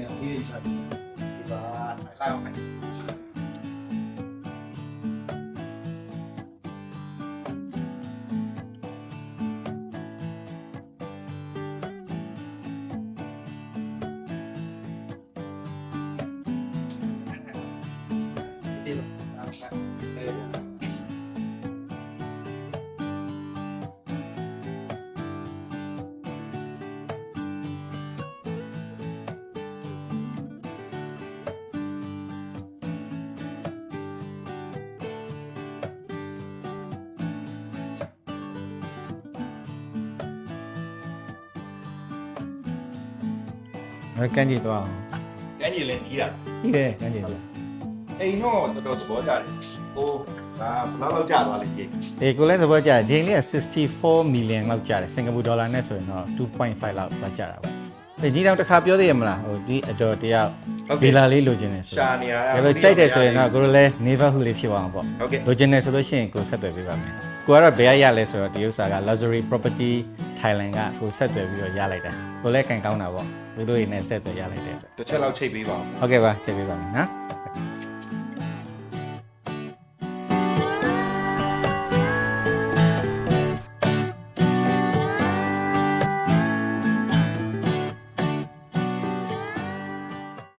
ခဏနေတော့ဒီ အဲ့ကန်ကြည့်သွားအောင်ညညီလည်းကြီးတာဒီတယ်ကန်ကြည့်သွားအိမ်တော့တော်တော်သဘောကျတယ်ဟိုဒါဘယ်လောက်ကြာသွားလဲကြီးအေးကိုလည်းသဘောကျတယ်ဂျင်းလေးက64 million လောက်ကျတယ်စင်ကာပူဒေါ်လာနဲ့ဆိုရင်တော့2.5လောက်လောက်ကျတာပေါ့အေးဒီတော့တစ်ခါပြောသေးရမလားဟိုဒီအတော်တယောက်ဗီလာလေးလိုချင်တယ်ဆိုရှာနေရဒါပေမဲ့ကြိုက်တယ်ဆိုရင်တော့ကိုလိုလည်း neighborhood လေးဖြစ်အောင်ပေါ့ဟုတ်ကဲ့လိုချင်တယ်ဆိုလို့ရှိရင်ကိုဆက်သွယ်ပေးပါမယ်ကိုကတော့ဘယ်ရရလဲဆိုတော့ဒီဥစ္စာက luxury property Thailand ကကိုဆက်သွယ်ပြီးတော့ရလိုက်တာကိုလည်းကန်ကောင်းတာပေါ့သူတို့ရင်းနဲ့ဆက်သွယ်ရလိုက်တဲ့အတွက်တစ်ချက်လောက်ချိတ်ပေးပါဦးဟုတ်ကဲ့ပါချိန်ပေးပါမယ်နော်